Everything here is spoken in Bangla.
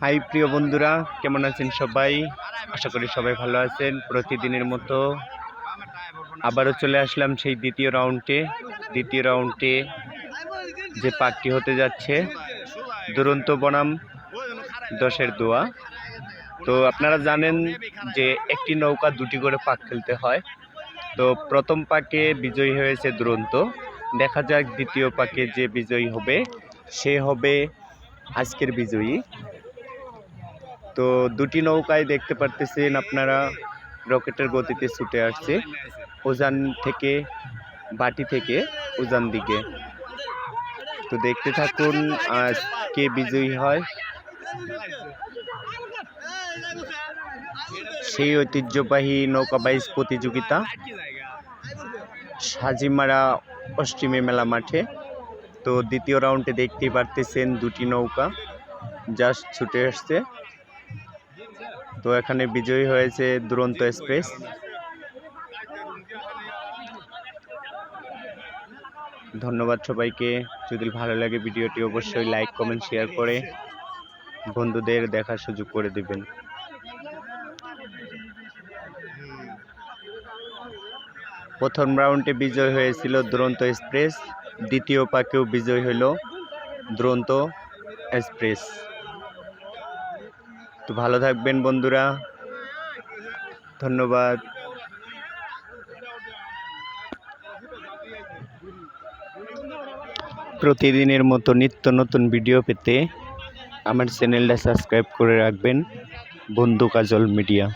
হাই, প্রিয় বন্ধুরা, কেমন আছেন সবাই? আশা করি সবাই ভালো আছেন। প্রতিদিনের মতো আবারও চলে আসলাম সেই দ্বিতীয় রাউন্ডে দ্বিতীয় রাউন্ডে যে পাকটি হতে যাচ্ছে, দুরন্ত বনাম দশের দোয়া। তো আপনারা জানেন যে একটি নৌকা দুটি করে পাক খেলতে হয়। তো প্রথম পাকে বিজয়ী হয়েছে দুরন্ত। দেখা যাক দ্বিতীয় পাকে যে বিজয়ী হবে, সে হবে আজকের বিজয়ী। তো দুটি নৌকায় দেখতে পারতেছেন আপনারা, রকেটের গতিতে ছুটে আসছে, উজান থেকে, বাটি থেকে, উজান দিকে। তো দেখতে থাকুন, আজ কে বিজয়ী হয়। সেই ঐতিহ্যবাহী নৌকা বাইচ প্রতিযোগিতা, সাজিমারা অষ্টমী মেলা মাঠে। তো দ্বিতীয় রাউন্ডে দেখতেই পারতেছেন দুটি নৌকা, জাস্ট ছুটে আসছে। তো এখানে বিজয়ী হয়েছে দুরন্ত এক্সপ্রেস। ধন্যবাদ সবাইকে। যদি ভালো লাগে ভিডিওটি অবশ্যই লাইক, কমেন্ট, শেয়ার করে বন্ধুদের দেখার সুযোগ করে দিবেন। প্রথম রাউন্ডে বিজয় হয়েছিল দুরন্ত এক্সপ্রেস, দ্বিতীয় পাকেও বিজয় হইল দুরন্ত এক্সপ্রেস। তো ভালো থাকবেন বন্ধুরা। ধন্যবাদ। প্রতিদিনের মতো নিত্য নতুন ভিডিও পেতে আমার চ্যানেলটা সাবস্ক্রাইব করে রাখবেন। বন্ধু কাজল মিডিয়া